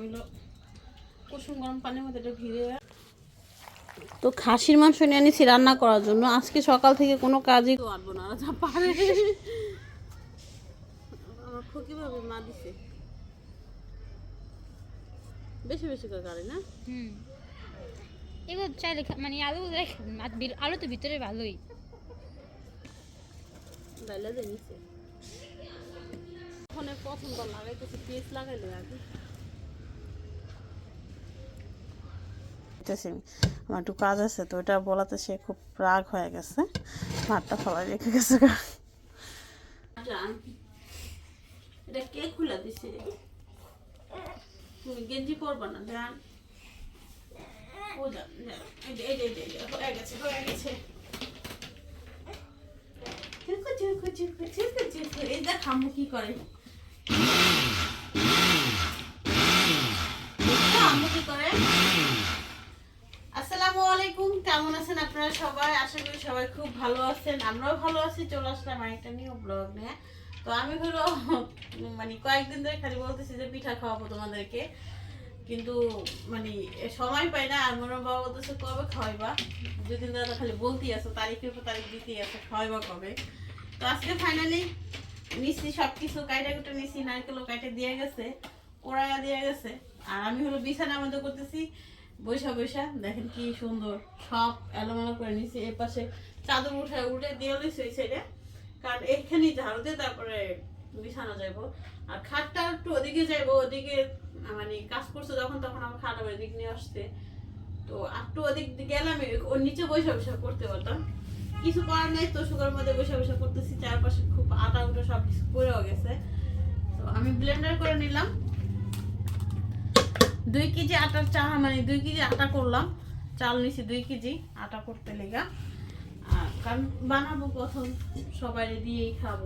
আমি কুসুম গরম পানির মধ্যে এটা ভিড়ে তো খাসির মাংস নিয়ে আনিছি রান্না করার জন্য। আজকে সকাল থেকে কোনো কাজই পারব না যা পারে। আমার খুকি ভাবে মা দিছে। বেশি বেশি করে না? হুম। এগুলো চাইলে মানে আলু আলু তো ভিতরে ভালোই। ওখানে পছন্দ লাগাইতেছে পেঁয়াজ লাগাইলে আগে। আমার একটু কাজ আছে তো ওটা বলাতে সে খুব রাগ হয়ে গেছে। ভাতটা ফলাই রেখে গেছে। এটা কে খুলে দিছে? তুমি গেঞ্জি পরবা না জান ও জান জান। এই যে, এই যে, এই যে, এই যে, হয়ে গেছে হয়ে গেছে। চুকু চুকু এই দেখ আম্মু কি করে দেখছ আম্মু কি করে আসসালামু আলাইকুম কেমন আছেন আপনারা সবাই? আশা করি সবাই খুব ভালো আছেন। আমরাও ভালো আছি, চলে আসলাম আরেকটা নিউ ব্লগ নিয়ে। তো আমি হলো মানে কয়েকদিন ধরে খালি বলতেছি যে পিঠা খাওয়াবো তোমাদেরকে। কিন্তু মানে সময় পাই না। আর মনে বাবা বলতেছে, কবে খাওয়াইবা? দুদিন তো খালি বলতেই আছো, তারিখের পর তারিখ দিতেই আছে, খাওয়াইবা কবে? তো আজকে ফাইনালি নিচ্ছি সব কিছু কাইটা কুটে নিচ্ছি নারকেলও কাইটে দিয়ে গেছে, কোড়াইয়া দিয়ে গেছে। আর আমি হলো বিছানার মধ্যে করতেছি। বৈশা বৈশা, দেখেন কি সুন্দর। সব এলোমেলো করে নিচ্ছি এর পাশে চাদর উঠে উঠে দিয়ে লইছি ওই সাইডে কারণ এইখানে ঝাড়ু দিয়ে তারপরে বিছানা যাইবো। আর খাটটা একটু ওদিকে যাইবো, ওদিকে মানে কাজ করছে যখন, তখন আমার খাট আবার এদিক নিয়ে আসতে তো একটু ওদিক গেলাম ওর নিচে বৈশা বৈশা করতে পারতাম কিছু করার নেই, তো সুগার মধ্যে বসে বসে করতেছি। চারপাশে খুব আটা, উটা সব কিছু পড়েও গেছে। তো আমি ব্লেন্ডার করে নিলাম। দুই কেজি আটার চা মানে দুই কেজি আটা করলাম। চাল নিছি দুই কেজি, আটা করতে লেগা। কারণ বানাবো প্রথম সবাই দিয়েই খাব।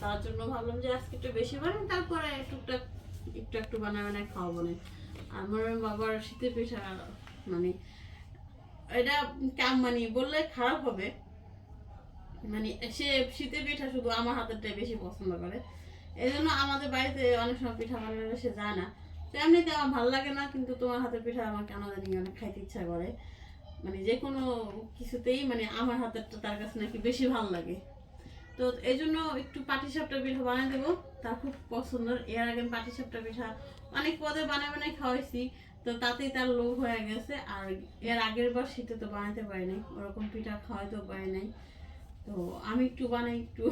তার জন্য ভাবলাম যে আজকে একটু বেশি বানাই, তারপরে টুকটাক, একটু একটু বানায় বানায় খাওয়াবো না। আমার বাবার শীতের পিঠা মানে এটা কাম মানে বললে খারাপ হবে। মানে সে শীতের পিঠা শুধু আমার হাতেরটাই বেশি পছন্দ করে। এই জন্য আমাদের বাড়িতে অনেক সময় পিঠা বানালে সে যায় না। এমনিতে আমার ভালো লাগে না, কিন্তু তোমার হাতের পিঠা আমার কেন জানি অনেক খাইতে ইচ্ছা করে। মানে যে কোনো কিছুতেই মানে আমার হাতেরটা তার কাছে নাকি বেশি ভালো লাগে। তো এই জন্য একটু পাটি সাপটা পিঠা বানিয়ে দেবো। তার খুব পছন্দ। এর আগে পাটি সাপটা পিঠা অনেক পদে বানায় বানায় খাওয়াইছি। তো তাতেই তার লোভ হয়ে গেছে। আর এর আগের বার শীতে তো বানাতে পারি নাই। ওরকম পিঠা খাওয়াইতেও পারি নাই। তো আমি একটু বানাই একটু।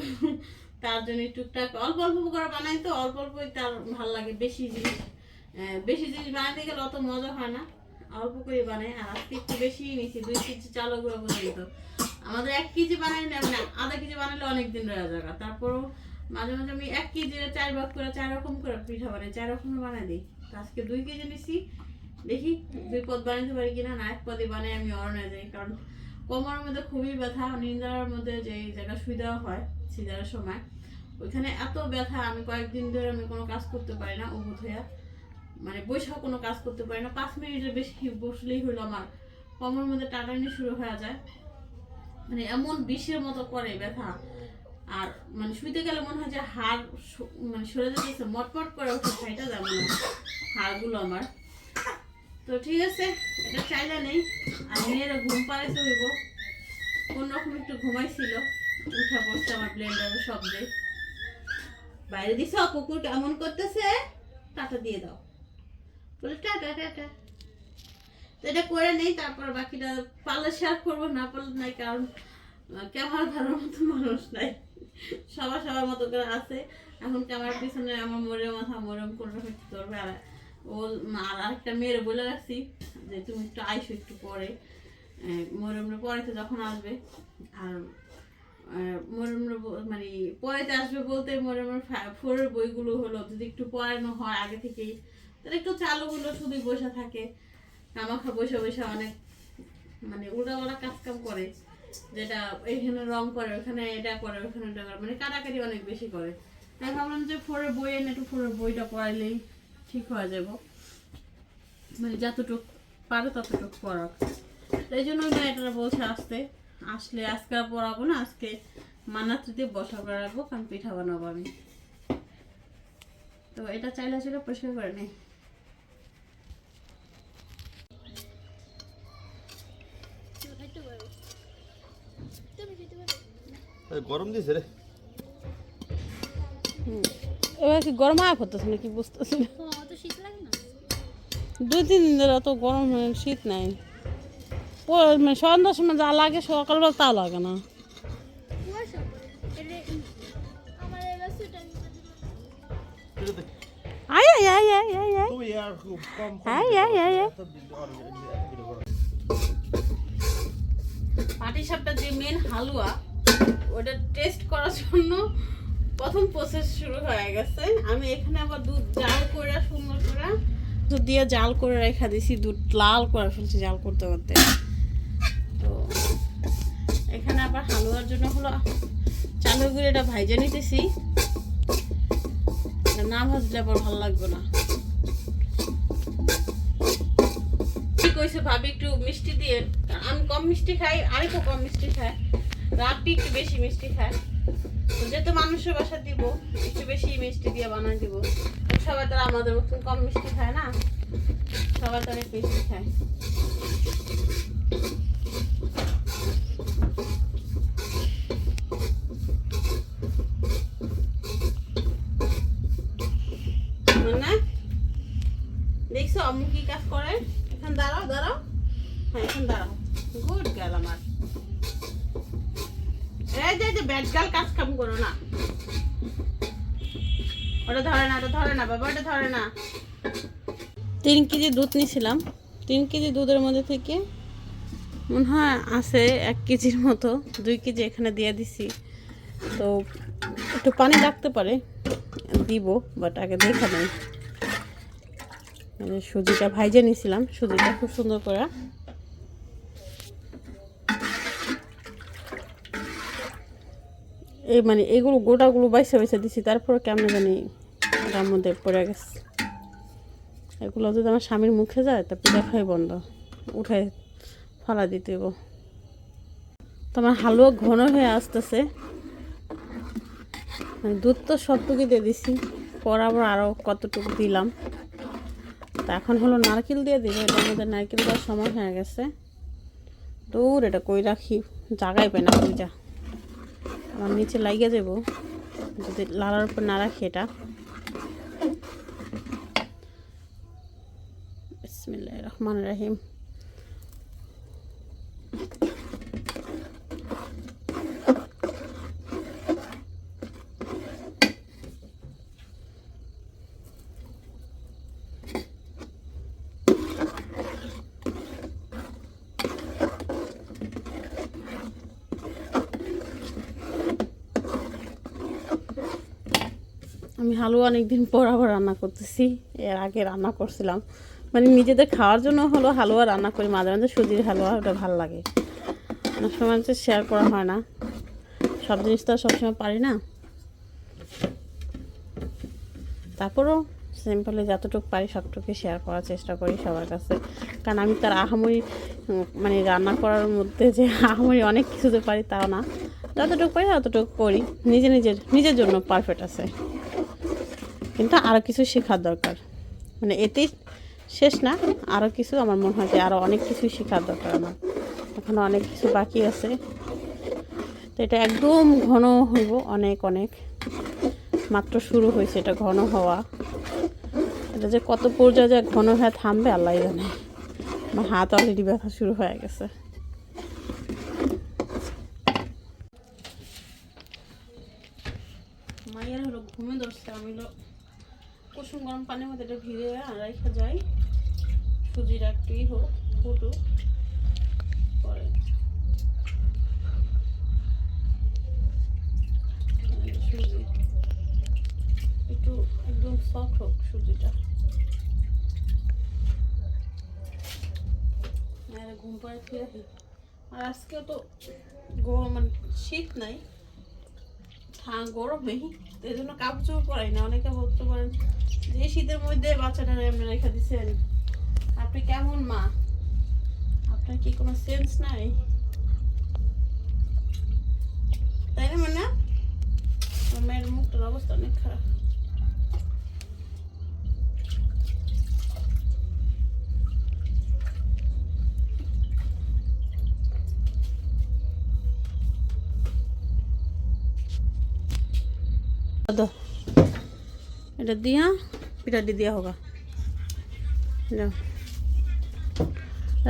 তার জন্য টুকটাক অল্প অল্প করে বানাই তো, অল্প অল্পই তার ভালো লাগে বেশি জিনিস। বেশি জিনিস বানাতে গেলে অত মজা হয় না। অল্প করে বানাই, আর আজকে একটু বেশি নিয়েছি দুই কেজি চালও গুঁড়ো পর্যন্ত আমাদের এক কেজি বানাই না মানে আধা কেজি বানালে অনেক দিন রয়ে যাবে তারপরও মাঝে মাঝে আমি এক কেজি চার ভাগ করে, চার রকম করে পিঠা বানাই, চার রকমের বানাই দিই। আজকে দুই কেজি নিছি দেখি দুই পদ বানাতে পারি কিনা, না এক পদে বানাই আমি অরণে যাই, কারণ কোমরের মধ্যে খুবই ব্যথা নিন্দার মধ্যে যে জায়গা শুয়ে দেওয়া হয় সিজারের সময়। ওইখানে এত ব্যথা, আমি কয়েকদিন ধরে আমি কোনো কাজ করতে পারি না অভূত হইয়া। মানে বৈশাখ কোনো কাজ করতে পারি না। পাঁচ মিনিটের বেশি বসলেই হলো আমার। কোমরের মধ্যে টাটানি শুরু হয়ে যায়। মানে এমন বিষের মতো করে ব্যথা। আর মানে শুইতে গেলে মনে হয় যে হাড় মানে সরে যেতেছে মটমট করে ওঠে সেটা যেমন হাড়গুলো আমার। তো ঠিক আছে, এটা চাইলে নেই। আর মেয়েরা ঘুম পাড়াইতে হইব। কোন রকম একটু ঘুমাইছিল, উঠা পড়ছে আমার ব্লেন্ডারের শব্দে বাইরে দিছ কুকুর কেমন করতেছে, টাটা দিয়ে দাও। এটা করে নেই, তারপর বাকিটা শেয়ার করব, না পারলে নাই, কারণ মতো মানুষ নাই। সবার সবার মতো করে আছে। এখন পিছনে আমার মরে মাথা মরম করে হচ্ছে ও আর আরেকটা মেয়ের বলে রাখছি, যে তুমি একটু আইসো একটু পরে। মরমরে পরেতে যখন আসবে, আর মরমরে মানে পরেতে আসবে বলতে মরমের ফোরের বইগুলো হলো, যদি একটু পড়ানো হয় আগে থেকেই একটু চালুগুলো শুধু বসে থাকে কামাখা বসে বসে অনেক মানে উল্টাপাল্টা কাজ কাম করে, যেটা এখানে রং করে, ওখানে এটা করে, ওখানে এটা করে মানে কাটাকাটি অনেক বেশি করে। তাই ভাবলাম যে ফোরের বই এনে একটু ফোরের বইটা পড়াইলেই ঠিক হয়ে যাব। মানে যতটুক পারে ততটুক পড়াক। এই জন্য মেয়েটা বলছে আসতে, আসলে আজকে আর পড়াবো না, আজকে মানাত্রিতে বসা করে রাখব কারণ পিঠা বানাবো আমি। তো এটা চাইলে ছিল পরিষ্কার করে নেই এই গরম দিয়েছে রে। এবার কি গরম আয় করতেছে নাকি বুঝতেছি না। অত শীত লাগে না? দুই তিন দিন ধরে অত গরম শীত নাই। ও মানে সন্ধ্যার সময় যা লাগে সকালবেলা তা লাগে না। আয় আয় আয় আয় আয় আয়। আয় আয় আয় গরম। পাটিসাপটা যে মেন হালুয়া ওটা টেস্ট করার জন্য প্রথম প্রসেস শুরু হয়ে গেছে। আমি এখানে আবার দুধ জাল করে, সুন্দর করে দুধ দিয়ে জাল করে রেখে দিছি। দুধ লাল করে ফেলছি জাল করতে করতে। তো এখানে আবার হালুয়ার জন্য হলো চালের গুঁড়িটা ভাইজে নিতেছি। না ভাজলে আবার ভালো লাগবে না। কইছে ভাবি একটু মিষ্টি দিয়ে? আমি কম মিষ্টি খাই, আরেকটু কম মিষ্টি খাই রাপি একটু বেশি মিষ্টি খায়। যেহেতু মানুষের বাসা দিব, একটু বেশি মিষ্টি দিয়ে বানাই দিব সবাই তো আমাদের মতন কম মিষ্টি খায় না? সবাই তারা মিষ্টি খায়। ধরে না। তিন কেজি দুধ নিয়েছিলাম তিন কেজি দুধের মধ্যে থেকে মনে হয় আছে এক কেজির মতো, দুই কেজি এখানে দিয়ে দিছি। তো একটু পানি লাগতে পারে, দিব বাট আগে দেখা নেই। মানে সুজিটা ভাইজে নিয়েছিলাম সুজিটা খুব সুন্দর করে। এই মানে এগুলো গোটাগুলো বাইসা বাইসে দিছি, তারপর কেমন জানি এটার মধ্যে পড়ে গেছে। এগুলো যদি আমার স্বামীর মুখে যায়, তা পিঠা খাই বন্ধ। উঠাই ফালা দিতে তোমার হালুয়া ঘন হয়ে আসতেছে। মানে দুধ তো সবটুকু দিয়ে দিছি। পর আবার আরও কতটুকু দিলাম। তা এখন হলো নারকেল দিয়ে দিব। এটার মধ্যে নারকেল দেওয়ার সময় হয়ে গেছে। দূর এটা কই রাখি? জাগাই পাই না যা আমার নিচে লাগিয়ে দেবো। যদি লালার উপর না রাখি এটা। রহমান রাহিম আমি হালুয়া অনেকদিন পর আবার রান্না করতেছি। এর আগে রান্না করছিলাম। মানে নিজেদের খাওয়ার জন্য হলো হালুয়া রান্না করি, মাঝে মাঝে সুজির হালুয়া, ওটা ভালো লাগে। অনেক সময় হচ্ছে শেয়ার করা হয় না। সব জিনিস তো আর সবসময় পারি না। তারপরও সিম্পলি যতটুকু পারি সবটুকু শেয়ার করার চেষ্টা করি সবার কাছে। কারণ আমি তার আহামরি মানে রান্না করার মধ্যে যে আহামরি অনেক কিছুতে পারি তাও না। যতটুকু পারি ততটুকু করি। নিজে নিজের নিজের জন্য পারফেক্ট আছে। কিন্তু আরও কিছু শেখার দরকার। মানে এতেই শেষ না আরও কিছু, আমার মনে হয় যে আরও অনেক কিছুই শেখার দরকার আমার। এখনও অনেক কিছু বাকি আছে। তো এটা একদম ঘন হইব, অনেক অনেক। মাত্র শুরু হয়েছে এটা ঘন হওয়া। এটা যে কত পর্যায়ে যে ঘন হয়ে থামবে আল্লাহ জানে। আমার হাত অলরেডি ব্যথা শুরু হয়ে গেছে মায়ের হলো ঘুমে ধরছে আমি হলো কুসুম গরম পানির মধ্যে এটা ভিজে রাখা যায় সুজির একটুই হোক, ফুটুক। পরে। সুজি। একটু একদম সফট হোক সুজিটা। ঘুম পাড়ে ফিরে আর আজকেও তো মানে শীত নাই। ঠাঁ গরমেই তো এই জন্য কাপড় পরাই না। অনেকে বলতে পারেন যে শীতের মধ্যে বাচ্চাটা এমনি রেখে দিচ্ছেন আপনি কেমন মা? আপনার কি কোনো সেন্স নাই? তাই না মানে মেয়ের মুখটার অবস্থা অনেক খারাপ। দাও এটা দিয়া পিঠা দিয়ে যাও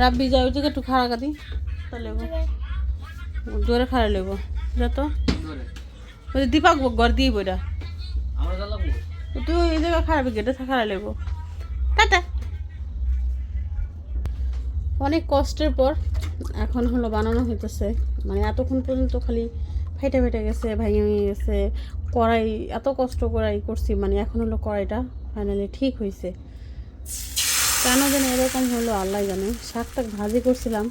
রাব্বি যাও ওই একটু খাড়া কাটি তা জোরে খাড়া লেবো যা তো ওই যে ঘর দিয়ে বইটা তুই এই জায়গা খারাপ গেটে খাড়া লেবো টাটা অনেক কষ্টের পর এখন হলো বানানো হইতেছে। মানে এতক্ষণ পর্যন্ত খালি ফেটে ফেটে গেছে, ভেঙে ভেঙে গেছে। কড়াই, এত কষ্ট করাই করছি মানে এখন হলো কড়াইটা ফাইনালি ঠিক হয়েছে কেন যেন এরকম হলো, আল্লাহ জানে। শাক টাক ভাজি করছিলাম।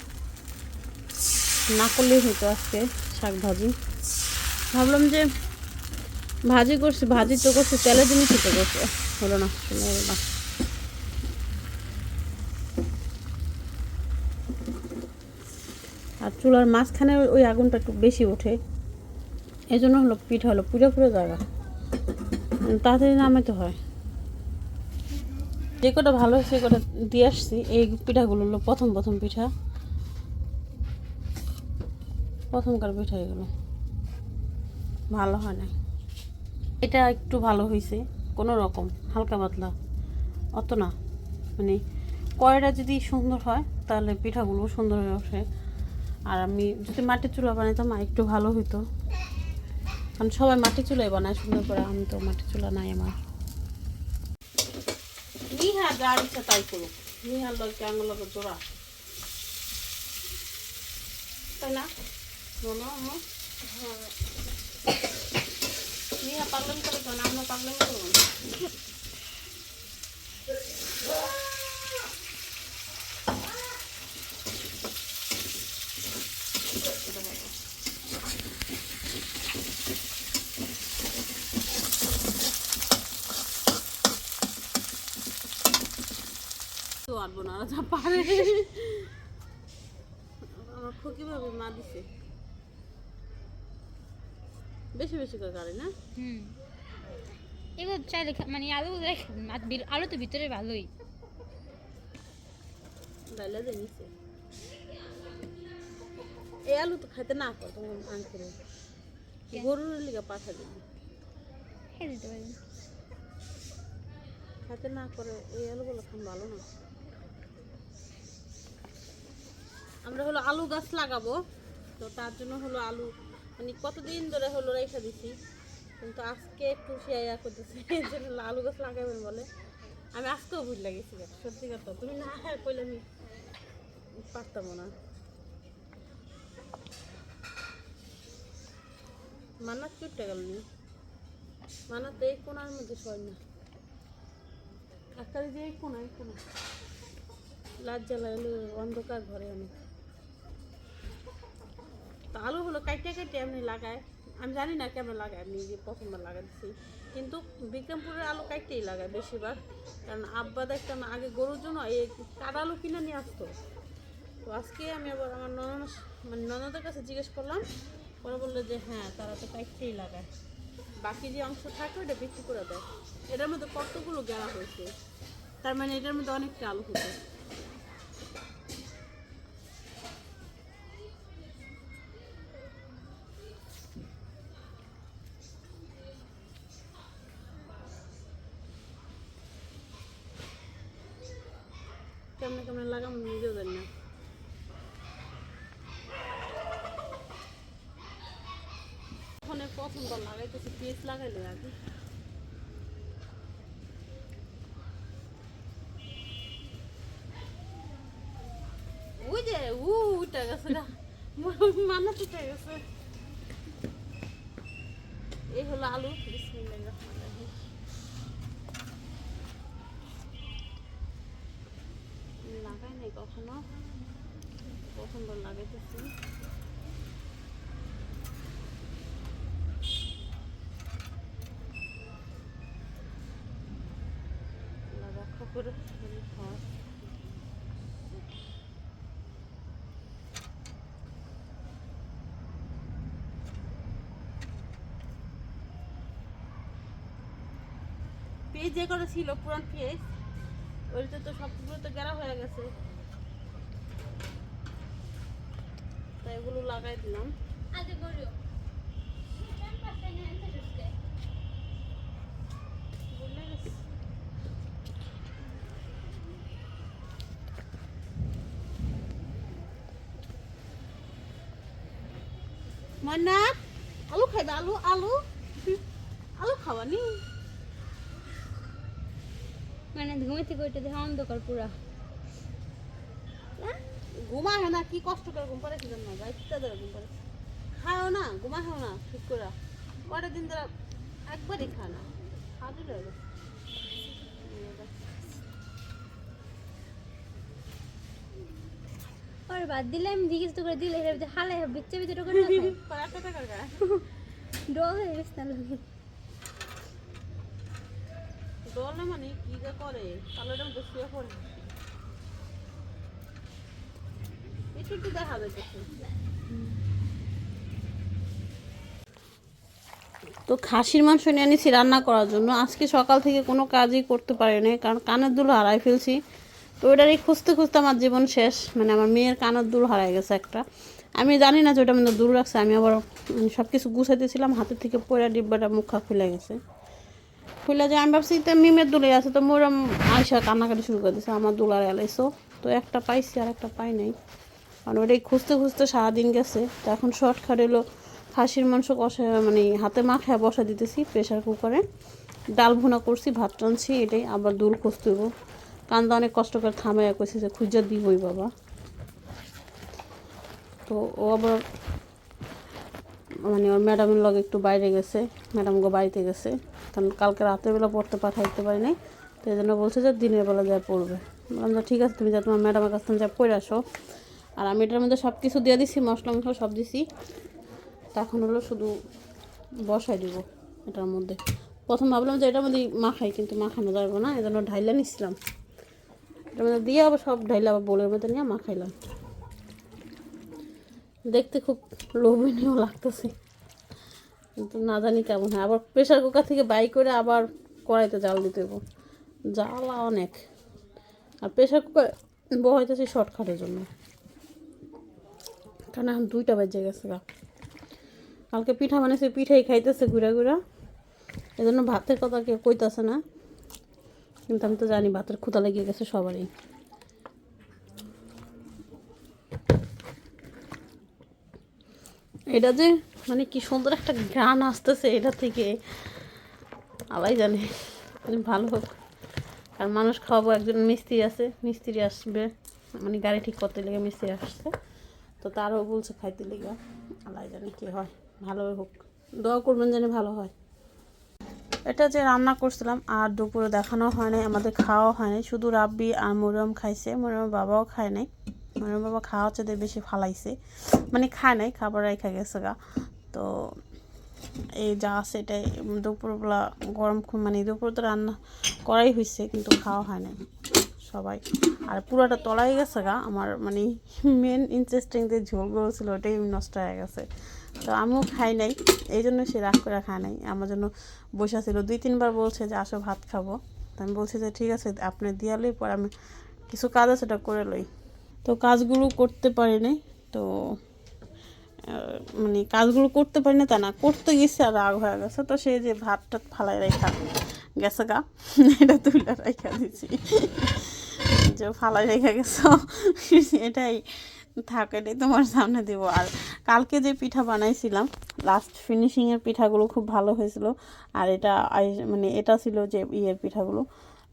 না করলেই হতো আজকে শাক ভাজি। ভাবলাম যে ভাজি করছি, ভাজি তো করছি তেলের জিনিসই তো করছে। হলো না। আর চুলার মাঝখানে ওই আগুনটা একটু বেশি ওঠে। এই জন্য হলো পিঠা হলো পুরো পুরো জায়গা। তাড়াতাড়ি নামাইতে হয়। যে কটা ভালো সে কটা দিয়ে আসছি। এই পিঠাগুলো হলো প্রথম প্রথম পিঠা। প্রথমকার পিঠা এগুলো। ভালো হয় না এটা একটু ভালো হয়েছে কোনো রকম, হালকা পাতলা। অত না। মানে কয়টা যদি সুন্দর হয়, তাহলে পিঠাগুলো সুন্দর হয়ে ওঠে। আর আমি যদি মাটির চুলা বানাইতাম আর একটু ভালো হইতো। কারণ সবাই মাটির চুলাই বানায় সুন্দর করে আমি তো মাটির চুলা নাই আমার। নিহা যা ইচ্ছা তাই করুক। নিহার লোক আঙুল জোড়া। তাই না? আমার? নিহা পাগলামি করে তো না, আমরা পাগলামি করব আনব না ওরা যা পারে। আমার খুকি ভাবে মা দিছে। বেশি বেশি করে গাড়ি না? হুম। এগুলো চাইলে মানে আলু আলু তো ভিতরে ভালোই। ডাইলে দিয়ে নিছে। এই আলু তো খাইতে না কর তোমার আঙ্কেল গরুর লিগা পাঠা দিবি খেয়ে দিতে পারি খাইতে না করে এই আলুগুলো খান ভালো না। আমরা হলো আলু গাছ লাগাবো। তো তার জন্য হলো আলু মানে কতদিন ধরে হলো রেখে দিছি। কিন্তু আজকে একটু শেয়ার করতেছি জন্য আলু গাছ লাগাবেন বলে। আমি আজকেও ভুল লাগেছি সত্যি কথা, তুমি না কইলে আমি পারতাম না। মান্নাত চুটতে গেল নি? মান্নাত এই কোনার মধ্যে শোয় না। আকারে যে এই কোনা এই কোনা লাজ্জা লাগল অন্ধকার ঘরে অনেক। কাইটে কাইটে এমনি লাগায় আমি জানি না কেমন লাগায় আমি যে প্রথমবার লাগাচ্ছি কিন্তু বিক্রমপুরের আলু কাইটেই লাগায় বেশিরভাগ। কারণ আব্বা দেখতাম আগে গরুর জন্য এই কাটা আলু কিনে নিয়ে আসতো। তো আজকে আমি আবার আমার ননদ মানে ননদের কাছে জিজ্ঞেস করলাম। ওরা বলল যে হ্যাঁ তারা তো কাইটেই লাগায়। বাকি যে অংশ থাকে, ওটা বিক্রি করে দেয়। এটার মধ্যে কতগুলো গেড়া হয়েছে? তার মানে এটার মধ্যে অনেকটা আলু হতো লাগাম নিজেও জানি না ওখানে প্রথমবার লাগাইতেছি পেঁচ লাগাইলে আগে ওই যে উ উঠে গেছে গা মানা উঠে গেছে এই হলো আলু বিসমিল্লাহির রহমানির রহিম লাগাই নাই কখনো প্রথমবার লাগাইতেছি আল্লাহ রক্ষা করে যদি হয় পেজ যে করে ছিল, পুরান পেজ ওইটা তো সবগুলো তো গেরা হয়ে গেছে। তাই এগুলো লাগাই দিলাম। ময়নাথ আলু খাইবা আলু আলু। আলু খাওয়া নি মানে ঘুমাইতে কইতে দেখে অন্ধকার পুরা। ঘুমা হয় না কি কষ্ট করে ঘুম পারে কি জন্য রাইতটা ধরে ঘুম পারে খাও না ঘুমা খাও না ঠিক করে কটা দিন ধরে একবারই খা না। খাওয়া বাদ দিলে আমি জিজ্ঞেস তো করে দিলে হালে বিচ্ছে না ডল হয়ে গেছে না লোকে দলে মানে কি যে করে? কালোটা মতো শুয়ে পড়ে। একটু একটু দেখা যাইতেছে তো খাসির মাংস নিয়ে আনিছি রান্না করার জন্য। আজকে সকাল থেকে কোনো কাজই করতে পারি নাই কারণ কানের দুল হারাই ফেলছি। তো ওটারই খুঁজতে খুঁজতে আমার জীবন শেষ। মানে আমার মেয়ের কানের দুল হারাই গেছে একটা। আমি জানি না যে ওটা মানে দূর রাখছে, আমি আবার সব কিছু গুছাইতেছিলাম, হাতের থেকে পয়লা ডিব্বাটা মুখা খুলে গেছে। খুলে যে আমি ভাবছি, তো মিমের দুলে আছে। তো মোরম আইসা কান্নাকাটি শুরু করে দিছে, আমার দুলার এলাইছো। তো একটা পাইছি আর একটা পাই নাই। কারণ ওটাই খুঁজতে খুঁজতে সারাদিন গেছে। তো এখন শর্টকাট এলো খাসির মাংস কষা মানে হাতে মাখায় বসা দিতেছি প্রেশার কুকারে। ডাল ভুনা করছি, ভাত টানছি এটাই। আবার দুল খুঁজতে কান্দা অনেক কষ্ট করে থামাইয়া কইছে যে, খুঁজা দিবই বাবা। তো ও আবার মানে ওর ম্যাডামের লগে একটু বাইরে গেছে, ম্যাডাম গো বাড়িতে গেছে। কারণ কালকে রাতের বেলা পড়তে পাঠাইতে পারি নাই, তো এই জন্য বলছে যে, দিনের বেলা যা পড়বে। বললাম যে, ঠিক আছে, তুমি যা তোমার ম্যাডামের কাছ থেকে যা পড়ে আসো। আর আমি এটার মধ্যে সব কিছু দিয়ে দিছি, মশলা মশলা সব দিছি। তখন হলো শুধু বসাই দিব এটার মধ্যে। প্রথম ভাবলাম যে, এটার মধ্যে মাখাই, কিন্তু মাখানো যাবে না এই জন্য ঢাইলা নিচ্ছিলাম এটার মধ্যে দিয়ে আবার সব ঢাইলা আবার বোলের মধ্যে নিয়ে মাখাইলাম। দেখতে খুব লোভনীয় লাগতেছে। কিন্তু না জানি কেমন হয়। আবার প্রেশার কুকার থেকে বাই করে আবার কড়াইতে জাল দিতে হইব। জ্বালা অনেক। আর প্রেশার কুকার বহাইতেছি শর্টকাটের জন্য। কারণ এখন দুইটা বেজে গেছে গা। কালকে পিঠা বানিয়েছে পিঠাই খাইতেছে ঘুরা ঘুরা। এই জন্য ভাতের কথা কেউ কইতাছে না। কিন্তু আমি তো জানি ভাতের ক্ষুদা লেগে গেছে সবারই। এটা যে মানে কি সুন্দর একটা গান আসতেছে এটা থেকে আলাই জানে। ভালো হোক। আর মানুষ খাওয়াবো, একজন মিস্ত্রি আছে, মিস্ত্রি আসবে মানে গাড়ি ঠিক করতে লেগে মিস্ত্রি আসছে, তো তারও বলছে খাইতে লেগে। আলাই জানে কি হয় ভালো হোক। দোয়া করবেন জানি ভালো হয়। এটা যে রান্না করছিলাম, আর দুপুরে দেখানো হয় নাই আমাদের খাওয়া হয় নাই শুধু রাব্বি আর মরিয়ম খাইছে। মরিয়মের বাবাও খায় নাই। মরিয়ম বাবা খাওয়া হচ্ছে বেশি ফালাইছে। মানে খায় নাই, খাবার রেখে গেছে গা। তো এই যা আছে এটাই। দুপুরবেলা গরম মানে দুপুর তো রান্না করাই হয়েছে কিন্তু খাওয়া হয় নাই সবাই। আর পুরোটা তলাই গেছে গা। আমার মানে মেন ইন্টারেস্টিং যে ঝোলগুলো ছিল, ওটাই নষ্ট হয়ে গেছে। তো আমিও খাই নাই, এই জন্য সে রাগ করে খায় নাই। আমার জন্য বসে ছিল দুই তিনবার বলছে যে, আসো ভাত খাব। তো আমি বলছি যে, ঠিক আছে, আপনি দিয়ালেই পর আমি কিছু কাজ আছে সেটা করে লই। তো কাজগুলো করতে পারি নাই, তো মানে কাজগুলো করতে পারি না তা না, করতে গেছে আর রাগ হয়ে গেছে। তো সে যে ভাত টাত ফালাই রেখা গেছে গা, এটা তুলে রেখা দিছি। যে ফালাই রেখা গেছো, এটাই থাক এটাই তোমার সামনে দিব। আর কালকে যে পিঠা বানাইছিলাম লাস্ট ফিনিশিংয়ের পিঠাগুলো খুব ভালো হয়েছিল। আর এটা মানে এটা ছিল যে ইয়ের পিঠাগুলো।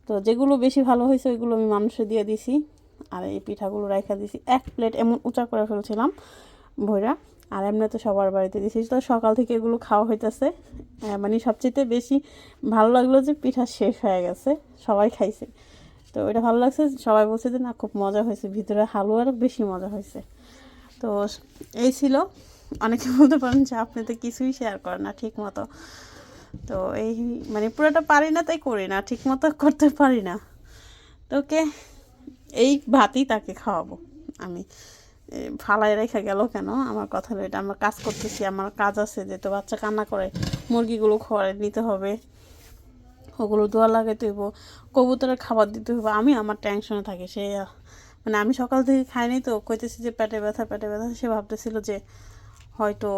তো যেগুলো বেশি ভালো হয়েছে, ওইগুলো আমি মানুষে দিয়ে দিছি। আর এই পিঠাগুলো রেখা দিছি। এক প্লেট এমন উঁচা করে ফেলছিলাম ভৈরা আর এমনি তো সবার বাড়িতে দিছি। তো সকাল থেকে এগুলো খাওয়া হইতেছে। মানে সবচেয়ে বেশি ভালো লাগল যে পিঠা শেষ হয়ে গেছে। সবাই খাইছে। তো এটা ভালো লাগছে, সবাই বলছে যে না, খুব মজা হয়েছে, ভিতরে হালুয়ারও বেশি মজা হয়েছে। তো এই ছিল। অনেকে বলতে পারেন যে আপনি তো কিছুই শেয়ার করেন না, ঠিক মতো। তো এই মানে পুরোটা পারি না, তাই করি না, ঠিক মতো করতে পারি না। তো ওকে, এই ভাতই তাকে খাওয়াবো। আমি ফালাই রেখে গেল কেন? আমার কথা হলো এটা, আমরা কাজ করতেছি, আমার কাজ আছে যে তো বাচ্চা কান্না করে, মুরগিগুলো খোয়ারে নিতে হবে। ওগুলো দোয়া লাগাইতে হইব, কবুতরের খাবার দিতে হইব, আমি আমার টেনশনে থাকি। সে মানে আমি সকাল থেকে খাইনি তো, কইতেছি যে পেটে ব্যথা পেটে ব্যথা, সে ভাবতেছিল যে হয়তো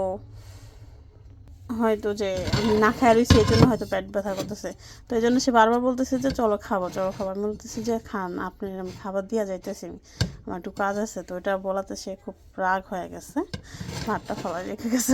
হয়তো যে আমি না খাই রয়েছি এই জন্য হয়তো পেট ব্যথা করতেছে। তো এই জন্য সে বারবার বলতেছে যে চলো খাব চলো খাব। আমি বলতেছি যে খান, আপনি আমি খাবার দিয়া যাইতেছি। আমার একটু কাজ আছে, তো এটা বলাতে সে খুব রাগ হয়ে গেছে। ভাতটা ফলাই রেখে গেছে।